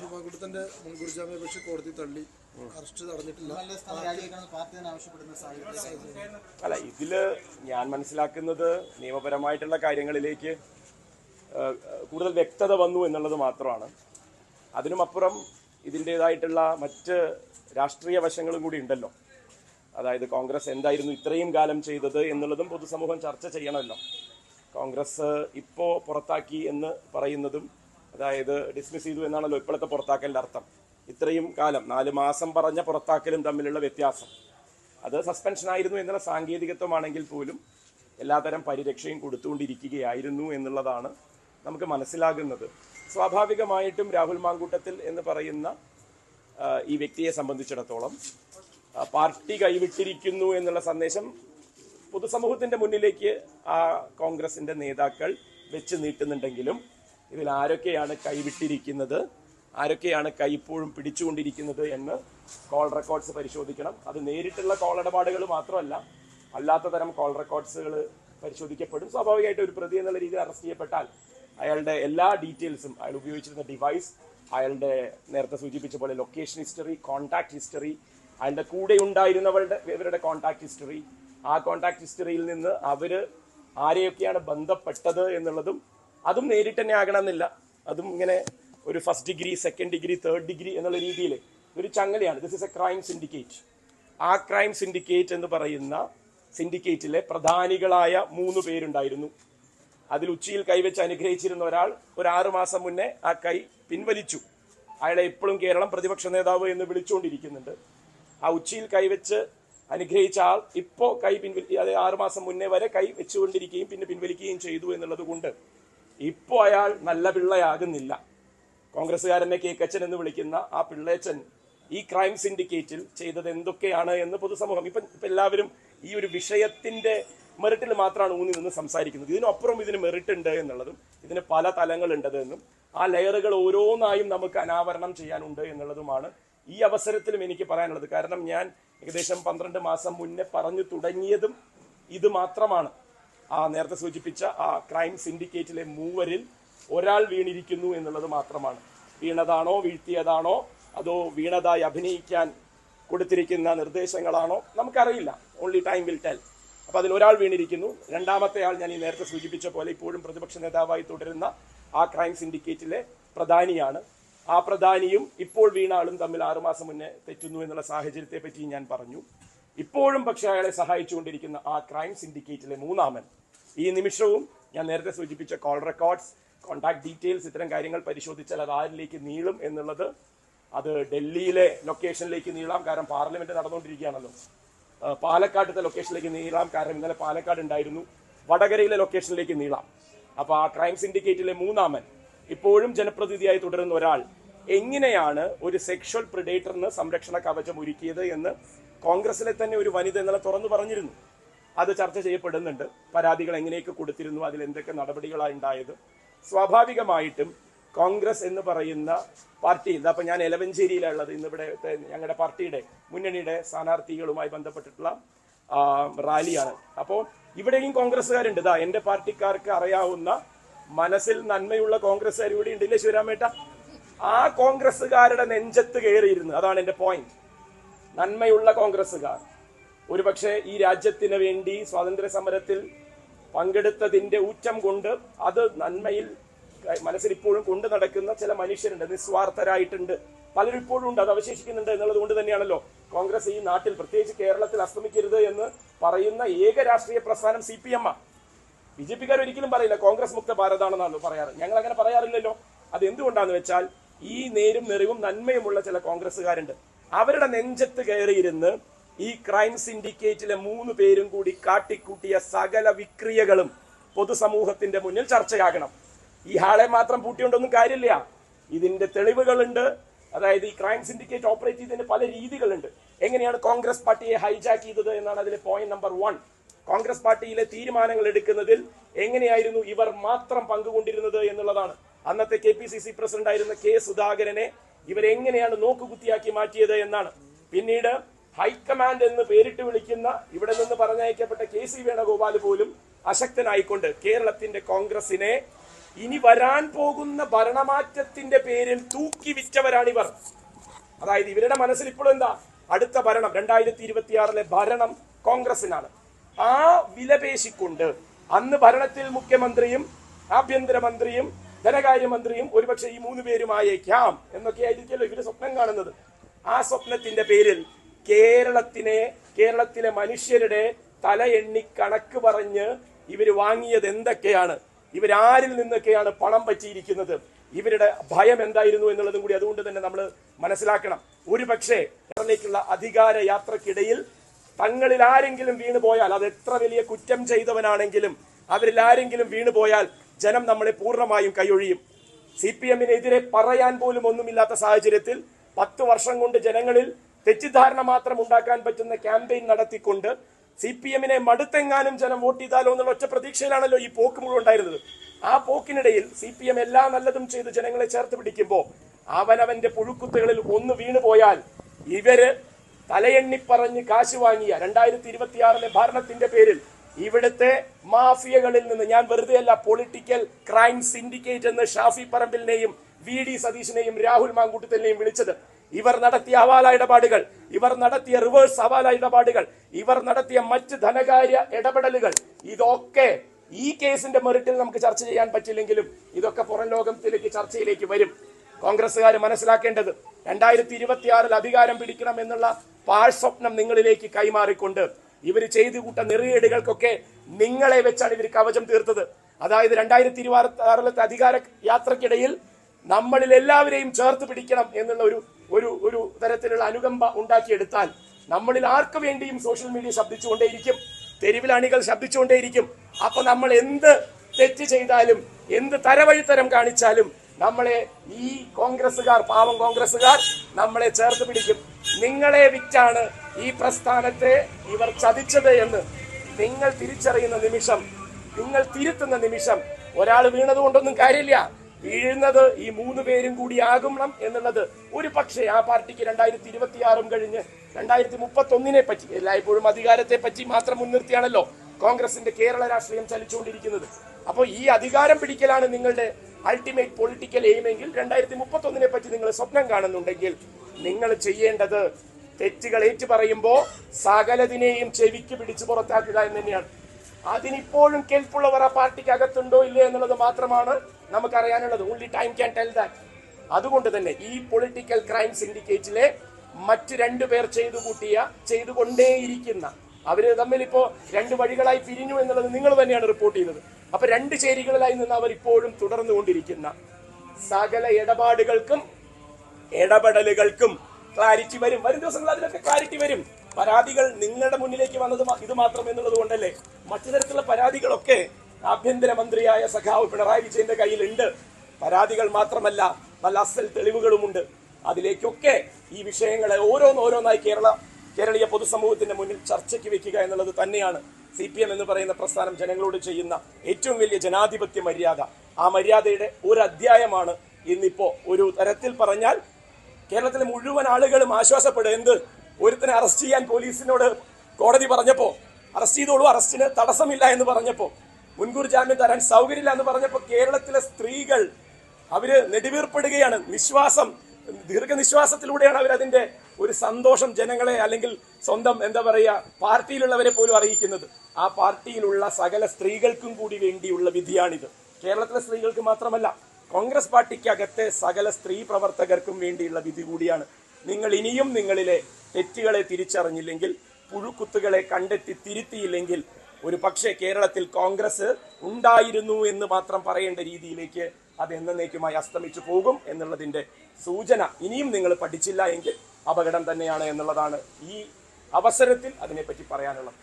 രാഹുൽ മുൻകൂർ ജാമ്യാപേക്ഷ കോടതി തള്ളി. അറസ്റ്റ് തടഞ്ഞിട്ടില്ല അല്ല ഇതിൽ ഞാൻ മനസ്സിലാക്കുന്നത് നിയമപരമായിട്ടുള്ള കാര്യങ്ങളിലേക്ക് കൂടുതൽ വ്യക്തത വന്നു എന്നുള്ളത് മാത്രമാണ്. അതിനുമപ്പുറം ഇതിന്റെതായിട്ടുള്ള മറ്റ് രാഷ്ട്രീയ വശങ്ങളും കൂടി ഉണ്ടല്ലോ. അതായത് കോൺഗ്രസ് എന്തായിരുന്നു ഇത്രയും കാലം ചെയ്തത് എന്നുള്ളതും പൊതുസമൂഹം ചർച്ച ചെയ്യണമല്ലോ. കോൺഗ്രസ് ഇപ്പോൾ പുറത്താക്കി എന്ന് പറയുന്നതും അതായത് ഡിസ്മിസ് ചെയ്തു എന്നാണല്ലോ ഇപ്പോഴത്തെ പുറത്താക്കലിന്റെ അർത്ഥം. ഇത്രയും കാലം നാല് മാസം പറഞ്ഞ പുറത്താക്കലും തമ്മിലുള്ള വ്യത്യാസം. അത് സസ്പെൻഷൻ ആയിരുന്നു എന്നുള്ള സാങ്കേതികത്വമാണെങ്കിൽ പോലും എല്ലാതരം പരിരക്ഷയും കൊടുത്തുകൊണ്ടിരിക്കുകയായിരുന്നു എന്നുള്ളതാണ് നമുക്ക് മനസ്സിലാകുന്നത്. സ്വാഭാവികമായിട്ടും രാഹുൽ മാങ്കൂട്ടത്തിൽ എന്ന് പറയുന്ന ഈ വ്യക്തിയെ സംബന്ധിച്ചിടത്തോളം പാർട്ടി കൈവിട്ടിരിക്കുന്നു എന്നുള്ള സന്ദേശം പൊതുസമൂഹത്തിന്റെ മുന്നിലേക്ക് ആ കോൺഗ്രസിന്റെ നേതാക്കൾ വെച്ച് നീട്ടുന്നുണ്ടെങ്കിലും ഇതിൽ ആരൊക്കെയാണ് കൈവിട്ടിരിക്കുന്നത്? ആരൊക്കെയാണ് കൈ ഇപ്പോഴും പിടിച്ചുകൊണ്ടിരിക്കുന്നത് എന്ന് കോൾ റെക്കോർഡ്സ് പരിശോധിക്കണം. അത് നേരിട്ടുള്ള കോൾ ഇടപാടുകൾ മാത്രമല്ല അല്ലാത്ത തരം കോൾ റെക്കോർഡ്സുകൾ പരിശോധിക്കപ്പെടും. സ്വാഭാവികമായിട്ട് ഒരു പ്രതി എന്നുള്ള രീതിയിൽ അറസ്റ്റ് ചെയ്യപ്പെട്ടാൽ അയാളുടെ എല്ലാ ഡീറ്റെയിൽസും അയാൾ ഉപയോഗിച്ചിരുന്ന ഡിവൈസ് അയാളുടെ നേരത്തെ സൂചിപ്പിച്ച പോലെ ലൊക്കേഷൻ ഹിസ്റ്ററി കോൺടാക്ട് ഹിസ്റ്ററി അയാളുടെ കൂടെ ഉണ്ടായിരുന്നവരുടെ ഇവരുടെ കോൺടാക്ട് ഹിസ്റ്ററി ആ കോൺടാക്ട് ഹിസ്റ്ററിയിൽ നിന്ന് അവർ ആരെയൊക്കെയാണ് ബന്ധപ്പെട്ടത് എന്നുള്ളതും അതും നേരിട്ട് തന്നെ ആകണമെന്നില്ല. അതും ഇങ്ങനെ ഒരു first degree second degree third degree എന്നുള്ള രീതിയിൽ ഒരു ചങ്ങലയാണ്. This is a crime syndicate ആ ക്രൈം സിൻഡിക്കേറ്റ് എന്ന് പറയുന്ന സിൻഡിക്കേറ്റിലെ പ്രധാനികളായ മൂന്ന് പേരുണ്ടായിരുന്നു. അതിൽ ഉച്ചയിൽ കൈവച്ച് അനുഗ്രഹിച്ചിരുന്ന ഒരാൾ ഒരു ആറുമാസം മുന്നേ ആ കൈ പിൻവലിച്ചു. അയാളെ ഇപ്പോഴും കേരളം പ്രതിപക്ഷ നേതാവ് എന്ന് വിളിച്ചുകൊണ്ടിരിക്കുന്നുണ്ട്. ആ ഉച്ചയിൽ കൈവച്ച് അനുഗ്രഹിച്ച ആൾ ഇപ്പോൾ കൈ പിൻവലി അതായത് ആറുമാസം മുന്നേ വരെ കൈ വെച്ചുകൊണ്ടിരിക്കുകയും പിന്നെ പിൻവലിക്കുകയും ചെയ്തു എന്നുള്ളത് കൊണ്ട് ഇപ്പോ അയാൾ നല്ല പിള്ളയാകുന്നില്ല. കോൺഗ്രസ്സുകാരനെ കേക്കച്ചൻ എന്ന് വിളിക്കുന്ന ആ പിള്ളേച്ചൻ ഈ ക്രൈം സിൻഡിക്കേറ്റിൽ ചെയ്തത് എന്തൊക്കെയാണ് എന്ന് പൊതുസമൂഹം ഇപ്പം ഇപ്പം എല്ലാവരും ഈ ഒരു വിഷയത്തിന്റെ മെറിറ്റിൽ മാത്രമാണ് ഊന്നി നിന്ന് സംസാരിക്കുന്നത്. ഇതിനപ്പുറം ഇതിന് മെറിറ്റ് ഉണ്ട് എന്നുള്ളതും ഇതിന് പല തലങ്ങളുണ്ടത് എന്നും ആ ലെയറുകൾ ഓരോന്നായും നമുക്ക് അനാവരണം ചെയ്യാനുണ്ട് എന്നുള്ളതുമാണ് ഈ അവസരത്തിലും എനിക്ക് പറയാനുള്ളത്. കാരണം ഞാൻ ഏകദേശം പന്ത്രണ്ട് മാസം മുന്നേ പറഞ്ഞു തുടങ്ങിയതും ഇത് മാത്രമാണ്. ആ നേരത്തെ സൂചിപ്പിച്ച ആ ക്രൈം സിൻഡിക്കേറ്റിലെ മൂവരിൽ ഒരാൾ വീണിരിക്കുന്നു എന്നുള്ളത് മാത്രമാണ്. വീണതാണോ വീഴ്ത്തിയതാണോ അതോ വീണതായി അഭിനയിക്കാൻ കൊടുത്തിരിക്കുന്ന നിർദ്ദേശങ്ങളാണോ നമുക്കറിയില്ല. ഓൺലി ടൈം വിൽ ടെൽ അപ്പോൾ അതിൽ ഒരാൾ വീണിരിക്കുന്നു. രണ്ടാമത്തെ ആൾ ഞാൻ ഈ നേരത്തെ സൂചിപ്പിച്ച പോലെ ഇപ്പോഴും പ്രതിപക്ഷ നേതാവായി തുടരുന്ന ആ ക്രൈം സിൻഡിക്കേറ്റിലെ പ്രധാനിയാണ്. ആ പ്രധാനിയും ഇപ്പോൾ വീണാളും തമ്മിൽ ആറുമാസം മുന്നേ തെറ്റുന്നു എന്നുള്ള സാഹചര്യത്തെ പറ്റി ഞാൻ പറഞ്ഞു. ഇപ്പോഴും പക്ഷെ അയാളെ സഹായിച്ചുകൊണ്ടിരിക്കുന്ന ആ ക്രൈം സിൻഡിക്കേറ്റിലെ മൂന്നാമൻ. ഈ നിമിഷവും ഞാൻ നേരത്തെ സൂചിപ്പിച്ച കോൾ റെക്കോർഡ്സ് കോൺടാക്ട് ഡീറ്റെയിൽസ് ഇത്തരം കാര്യങ്ങൾ പരിശോധിച്ചാൽ അത് ആരിലേക്ക് നീളും എന്നുള്ളത് അത് ഡൽഹിയിലെ ലൊക്കേഷനിലേക്ക് നീളാം. കാരണം പാർലമെന്റ് നടന്നുകൊണ്ടിരിക്കുകയാണല്ലോ. പാലക്കാട്ടത്തെ ലൊക്കേഷനിലേക്ക് നീളാം. കാരണം ഇന്നലെ പാലക്കാട് ഉണ്ടായിരുന്നു. വടകരയിലെ ലൊക്കേഷനിലേക്ക് നീളാം. അപ്പോൾ ആ ക്രൈം സിൻഡിക്കേറ്റിലെ മൂന്നാമൻ ഇപ്പോഴും ജനപ്രതിനിധിയായി തുടരുന്ന ഒരാൾ. എങ്ങനെയാണ് ഒരു സെക്ഷൽ പ്രിഡേറ്ററിന് സംരക്ഷണ കവചം ഒരുക്കിയത് എന്ന് കോൺഗ്രസിലെ തന്നെ ഒരു വനിത ഇന്നലെ തുറന്നു പറഞ്ഞിരുന്നു. അത് ചർച്ച ചെയ്യപ്പെടുന്നുണ്ട്. പരാതികൾ എങ്ങനെയൊക്കെ കൊടുത്തിരുന്നു അതിൽ എന്തൊക്കെ നടപടികളാണ് ഉണ്ടായത്. സ്വാഭാവികമായിട്ടും കോൺഗ്രസ് എന്ന് പറയുന്ന പാർട്ടി അപ്പം ഞാൻ എലവഞ്ചേരിയിലുള്ളത് ഇന്നിവിടെ ഞങ്ങളുടെ പാർട്ടിയുടെ മുന്നണിയുടെ സ്ഥാനാർത്ഥികളുമായി ബന്ധപ്പെട്ടിട്ടുള്ള റാലിയാണ്. അപ്പോൾ ഇവിടെയും കോൺഗ്രസ്സുകാരുണ്ട്. ഇതാ എന്റെ പാർട്ടിക്കാർക്ക് അറിയാവുന്ന മനസ്സിൽ നന്മയുള്ള കോൺഗ്രസ്സുകാർ ഇവിടെ ഉണ്ടല്ലേ ശിവരാമേട്ട? ആ കോൺഗ്രസ്സുകാരുടെ നെഞ്ചത്ത് കയറിയിരുന്നു. അതാണ് എന്റെ പോയിന്റ് നന്മയുള്ള കോൺഗ്രസ്സുകാർ. ഒരുപക്ഷെ ഈ രാജ്യത്തിന് വേണ്ടി സ്വാതന്ത്ര്യ സമരത്തിൽ പങ്കെടുത്തതിന്റെ ഊറ്റം കൊണ്ട് അത് നന്മയിൽ മനസ്സിൽ ഇപ്പോഴും കൊണ്ടു നടക്കുന്ന ചില മനുഷ്യരുണ്ട് നിസ്വാർത്ഥരായിട്ടുണ്ട്. പലരും ഇപ്പോഴും ഉണ്ട് അത് അവശേഷിക്കുന്നുണ്ട് എന്നുള്ളത് കൊണ്ട് തന്നെയാണല്ലോ കോൺഗ്രസ് ഈ നാട്ടിൽ പ്രത്യേകിച്ച് കേരളത്തിൽ അസ്തമിക്കരുത് എന്ന് പറയുന്ന ഏക രാഷ്ട്രീയ പ്രസ്ഥാനം സി പി എം ആ. ബി ജെ പിക്കാർ ഒരിക്കലും പറയില്ല കോൺഗ്രസ് മുക്ത ഭാരതാണെന്നാണ് പറയാറ്. ഞങ്ങൾ അങ്ങനെ പറയാറില്ലല്ലോ. അത് എന്തുകൊണ്ടാന്ന് വെച്ചാൽ ഈ നേരും നിറവും നന്മയുമുള്ള ചില കോൺഗ്രസ്സുകാരുണ്ട്. അവരുടെ നെഞ്ചത്ത് കയറിയിരുന്ന് ഈ ക്രൈം സിൻഡിക്കേറ്റിലെ മൂന്ന് പേരും കൂടി കാട്ടിക്കൂട്ടിയ സകല വിക്രിയകളും പൊതുസമൂഹത്തിന്റെ മുന്നിൽ ചർച്ചയാകണം. ഈ ഹാളെ മാത്രം പൂട്ടിയുണ്ടൊന്നും കാര്യമില്ല. ഇതിന്റെ തെളിവുകളുണ്ട്. അതായത് ഈ ക്രൈം സിൻഡിക്കേറ്റ് ഓപ്പറേറ്റ് ചെയ്തതിന്റെ പല രീതികളുണ്ട്. എങ്ങനെയാണ് കോൺഗ്രസ് പാർട്ടിയെ ഹൈജാക്ക് ചെയ്തത് എന്നാണ് അതിലെ പോയിന്റ് നമ്പർ വൺ കോൺഗ്രസ് പാർട്ടിയിലെ തീരുമാനങ്ങൾ എടുക്കുന്നതിൽ എങ്ങനെയായിരുന്നു ഇവർ മാത്രം പങ്കുകൊണ്ടിരുന്നത് എന്നുള്ളതാണ്. അന്നത്തെ K P C C president ആയിരുന്ന കെ സുധാകരനെ ഇവരെങ്ങനെയാണ് നോക്കുകുത്തിയാക്കി മാറ്റിയത് എന്നാണ്. പിന്നീട് ഹൈക്കമാൻഡ് എന്ന് പേരിട്ട് വിളിക്കുന്ന ഇവിടെ നിന്ന് പറഞ്ഞയക്കപ്പെട്ട കെ സി വേണുഗോപാൽ പോലും അശക്തനായിക്കൊണ്ട് കേരളത്തിന്റെ കോൺഗ്രസിനെ ഇനി വരാൻ പോകുന്ന ഭരണമാറ്റത്തിന്റെ പേരിൽ തൂക്കി വിറ്റവരാണിവർ. അതായത് ഇവരുടെ മനസ്സിൽ ഇപ്പോഴും എന്താ? അടുത്ത ഭരണം രണ്ടായിരത്തി ഇരുപത്തിയാറിലെ ഭരണം കോൺഗ്രസിനാണ്. ആ വിലപേശിക്കൊണ്ട് അന്ന് ഭരണത്തിൽ മുഖ്യമന്ത്രിയും ആഭ്യന്തരമന്ത്രിയും ധനകാര്യമന്ത്രിയും ഒരുപക്ഷെ ഈ മൂന്ന് പേരുമായേക്കാം എന്നൊക്കെ ആയിരിക്കുമല്ലോ ഇവർ സ്വപ്നം കാണുന്നത്. ആ സ്വപ്നത്തിന്റെ പേരിൽ കേരളത്തിനെ കേരളത്തിലെ മനുഷ്യരുടെ തല എണ്ണി കണക്ക് പറഞ്ഞ് ഇവർ വാങ്ങിയത് എന്തൊക്കെയാണ്? ഇവരാരിൽ നിന്നൊക്കെയാണ് പണം പറ്റിയിരിക്കുന്നത്. ഇവരുടെ ഭയം എന്തായിരുന്നു എന്നുള്ളതും കൂടി അതുകൊണ്ട് തന്നെ നമ്മൾ മനസ്സിലാക്കണം. ഒരു പക്ഷേ കേരളത്തിലേക്കുള്ള അധികാര യാത്രക്കിടയിൽ തങ്ങളിൽ ആരെങ്കിലും വീണുപോയാൽ അത് എത്ര വലിയ കുറ്റം ചെയ്തവനാണെങ്കിലും അവരിൽ ആരെങ്കിലും വീണു പോയാൽ ജനം നമ്മളെ പൂർണമായും കൈയൊഴിയും. സി പി എമ്മിനെതിരെ പറയാൻ പോലും ഒന്നുമില്ലാത്ത സാഹചര്യത്തിൽ പത്ത് വർഷം കൊണ്ട് ജനങ്ങളിൽ തെറ്റിദ്ധാരണ മാത്രം ഉണ്ടാക്കാൻ പറ്റുന്ന ക്യാമ്പയിൻ നടത്തിക്കൊണ്ട് സി പി എമ്മിനെ മടുത്തെങ്ങാനും ജനം വോട്ട് ചെയ്താലോ എന്നുള്ള ഒറ്റ പ്രതീക്ഷയിലാണല്ലോ ഈ പോക്ക് മുഴുവൻ ഉണ്ടായിരുന്നത്. ആ പോക്കിനിടയിൽ സി പി എം എല്ലാ നല്ലതും ചെയ്ത് ജനങ്ങളെ ചേർത്ത് പിടിക്കുമ്പോൾ അവനവന്റെ പുഴുക്കുത്തുകളിൽ ഒന്ന് വീണുപോയാൽ ഇവർ തലയെണ്ണി പറഞ്ഞ് കാശ് വാങ്ങിയ രണ്ടായിരത്തി ഇരുപത്തിയാറിലെ ഭരണത്തിന്റെ പേരിൽ ഇവിടുത്തെ മാഫിയകളിൽ നിന്ന് ഞാൻ വെറുതെ അല്ല പൊളിറ്റിക്കൽ ക്രൈം സിൻഡിക്കേറ്റ് എന്ന് ഷാഫി പറമ്പിലിനെയും വി ഡി സതീഷിനെയും രാഹുൽ മാങ്കൂട്ടത്തിനെയും വിളിച്ചത്. ഇവർ നടത്തിയ ഹവാല ഇടപാടുകൾ ഇവർ നടത്തിയ റിവേഴ്സ് ഹവാല ഇടപാടുകൾ ഇവർ നടത്തിയ മറ്റ് ധനകാര്യ ഇടപെടലുകൾ ഇതൊക്കെ ഈ കേസിന്റെ മെറിറ്റിൽ നമുക്ക് ചർച്ച ചെയ്യാൻ പറ്റില്ലെങ്കിലും ഇതൊക്കെ പുറം ലോകത്തിലേക്ക് ചർച്ചയിലേക്ക് വരും. കോൺഗ്രസ്സുകാർ മനസ്സിലാക്കേണ്ടത് രണ്ടായിരത്തി ഇരുപത്തിയാറിൽ അധികാരം പിടിക്കണം എന്നുള്ള പാഴ്സ്വപ്നം നിങ്ങളിലേക്ക് കൈമാറിക്കൊണ്ട് ഇവർ ചെയ്തു കൂട്ട നെറിയേടുകൾക്കൊക്കെ നിങ്ങളെ വെച്ചാണ് ഇവർ കവചം തീർത്തത്. അതായത് രണ്ടായിരത്തി ഇരുപത്തി ആറിലത്തെ അധികാര യാത്രക്കിടയിൽ നമ്മളിൽ എല്ലാവരെയും ചേർത്ത് പിടിക്കണം എന്നുള്ള ഒരു ഒരു ഒരു തരത്തിലുള്ള അനുകമ്പ ഉണ്ടാക്കിയെടുത്താൽ നമ്മളിൽ ആർക്ക് വേണ്ടിയും സോഷ്യൽ മീഡിയ ശബ്ദിച്ചുകൊണ്ടേയിരിക്കും. തെരുവിൽ അണികൾ ശബ്ദിച്ചുകൊണ്ടേയിരിക്കും. അപ്പൊ നമ്മൾ എന്ത് തെറ്റ് ചെയ്താലും എന്ത് തരവഴിത്തരം കാണിച്ചാലും നമ്മളെ ഈ കോൺഗ്രസ്സുകാർ പാവം കോൺഗ്രസ്സുകാർ നമ്മളെ ചേർത്ത് പിടിക്കും. നിങ്ങളെ വിറ്റാണ് ഈ പ്രസ്ഥാനത്തെ ഇവർ ചതിച്ചത് എന്ന് നിങ്ങൾ തിരിച്ചറിയുന്ന നിമിഷം നിങ്ങൾ തിരുത്തുന്ന നിമിഷം ഒരാൾ വീണത് കൊണ്ടൊന്നും കാര്യമില്ല. വീഴുന്നത് ഈ മൂന്ന് പേരും കൂടി ആകണം എന്നുള്ളത് ഒരു പക്ഷേ ആ പാർട്ടിക്ക് രണ്ടായിരത്തി ഇരുപത്തിയാറും കഴിഞ്ഞ് രണ്ടായിരത്തി മുപ്പത്തി ഒന്നിനെ പറ്റി എല്ലായ്പ്പോഴും അധികാരത്തെ പറ്റി മാത്രം മുൻനിർത്തിയാണല്ലോ കോൺഗ്രസിന്റെ കേരള രാഷ്ട്രീയം ചലിച്ചുകൊണ്ടിരിക്കുന്നത്. അപ്പോൾ ഈ അധികാരം പിടിക്കലാണ് നിങ്ങളുടെ അൾട്ടിമേറ്റ് പൊളിറ്റിക്കൽ എയിമെങ്കിൽ രണ്ടായിരത്തി മുപ്പത്തി ഒന്നിനെ പറ്റി നിങ്ങൾ സ്വപ്നം കാണുന്നുണ്ടെങ്കിൽ നിങ്ങൾ ചെയ്യേണ്ടത് തെറ്റുകൾ ഏറ്റു പറയുമ്പോൾ സകലതിനെയും ചെവിക്ക് പിടിച്ചു പുറത്താക്കുക എന്ന് തന്നെയാണ്. അതിനിപ്പോഴും കെൽപ്പുള്ളവർ ആ പാർട്ടിക്ക് അകത്തുണ്ടോ ഇല്ലേ എന്നുള്ളത് മാത്രമാണ് നമുക്കറിയാനുള്ളത്. Only time can tell that അതുകൊണ്ട് തന്നെ ഈ പൊളിറ്റിക്കൽ ക്രൈം സിൻഡിക്കേറ്റിലെ മറ്റ് രണ്ടു പേർ ചെയ്തു കൂട്ടിയ ചെയ്തുകൊണ്ടേയിരിക്കുന്ന അവർ തമ്മിൽ ഇപ്പോൾ രണ്ട് വഴികളായി പിരിഞ്ഞു എന്നുള്ളത് നിങ്ങൾ തന്നെയാണ് റിപ്പോർട്ട് ചെയ്തത്. അപ്പൊ രണ്ട് ചേരികളിലായി നിന്ന് അവർ ഇപ്പോഴും തുടർന്നുകൊണ്ടിരിക്കുന്ന സകല ഇടപാടുകൾക്കും ഇടപെടലുകൾക്കും ക്ലാരിറ്റി വരും. വരും ദിവസങ്ങളിൽ അതിനൊക്കെ ക്ലാരിറ്റി വരും. പരാതികൾ നിങ്ങളുടെ മുന്നിലേക്ക് വന്നത് ഇത് മാത്രം എന്നുള്ളത് കൊണ്ടല്ലേ? മറ്റു തരത്തിലുള്ള പരാതികളൊക്കെ ആഭ്യന്തരമന്ത്രിയായ സഖാവ് പിണറായി വിജയന്റെ കയ്യിലുണ്ട്. പരാതികൾ മാത്രമല്ല നല്ല അസൽ തെളിവുകളുമുണ്ട്. അതിലേക്കൊക്കെ ഈ വിഷയങ്ങളെ ഓരോന്നോരോന്നായി കേരള കേരളീയ പൊതുസമൂഹത്തിന്റെ മുന്നിൽ ചർച്ചയ്ക്ക് വെക്കുക എന്നുള്ളത് തന്നെയാണ് സി പി എം എന്ന് പറയുന്ന പ്രസ്ഥാനം ജനങ്ങളോട് ചെയ്യുന്ന ഏറ്റവും വലിയ ജനാധിപത്യ മര്യാദ. ആ മര്യാദയുടെ ഒരു അധ്യായമാണ് ഇന്നിപ്പോ ഒരു തരത്തിൽ പറഞ്ഞാൽ കേരളത്തിലെ മുഴുവൻ ആളുകളും ആശ്വാസപ്പെടുക എന്ത്? ഒരുത്തനെ അറസ്റ്റ് ചെയ്യാൻ പോലീസിനോട് കോടതി പറഞ്ഞപ്പോ അറസ്റ്റ് ചെയ്തോളൂ അറസ്റ്റിന് തടസ്സമില്ല എന്ന് പറഞ്ഞപ്പോ മുൻകൂർ ജാമ്യം തരാൻ സൗകര്യമില്ല എന്ന് പറഞ്ഞപ്പോ കേരളത്തിലെ സ്ത്രീകൾ അവർ നെടുവീർപ്പെടുകയാണ്. നിശ്വാസം ദീർഘനിശ്വാസത്തിലൂടെയാണ് അവരതിന്റെ ഒരു സന്തോഷം ജനങ്ങളെ അല്ലെങ്കിൽ സ്വന്തം എന്താ പറയുക പാർട്ടിയിലുള്ളവരെ പോലും അറിയിക്കുന്നത്. ആ പാർട്ടിയിലുള്ള സകല സ്ത്രീകൾക്കും കൂടി വേണ്ടിയുള്ള വിധിയാണിത്. കേരളത്തിലെ സ്ത്രീകൾക്ക് മാത്രമല്ല കോൺഗ്രസ് പാർട്ടിക്കകത്തെ സകല സ്ത്രീ പ്രവർത്തകർക്കും വേണ്ടിയുള്ള വിധി കൂടിയാണ്. നിങ്ങൾ ഇനിയും നിങ്ങളിലെ തെറ്റുകളെ തിരിച്ചറിഞ്ഞില്ലെങ്കിൽ പുഴുക്കുത്തുകളെ കണ്ടെത്തി തിരുത്തിയില്ലെങ്കിൽ ഒരു പക്ഷേ കേരളത്തിൽ കോൺഗ്രസ് ഉണ്ടായിരുന്നു എന്ന് മാത്രം പറയേണ്ട രീതിയിലേക്ക് അത് എന്നേക്കുമായി അസ്തമിച്ചു പോകും എന്നുള്ളതിന്റെ സൂചന ഇനിയും നിങ്ങൾ പഠിച്ചില്ല എങ്കിൽ അപകടം തന്നെയാണ് എന്നുള്ളതാണ് ഈ അവസരത്തിൽ അതിനെപ്പറ്റി പറയാനുള്ളത്.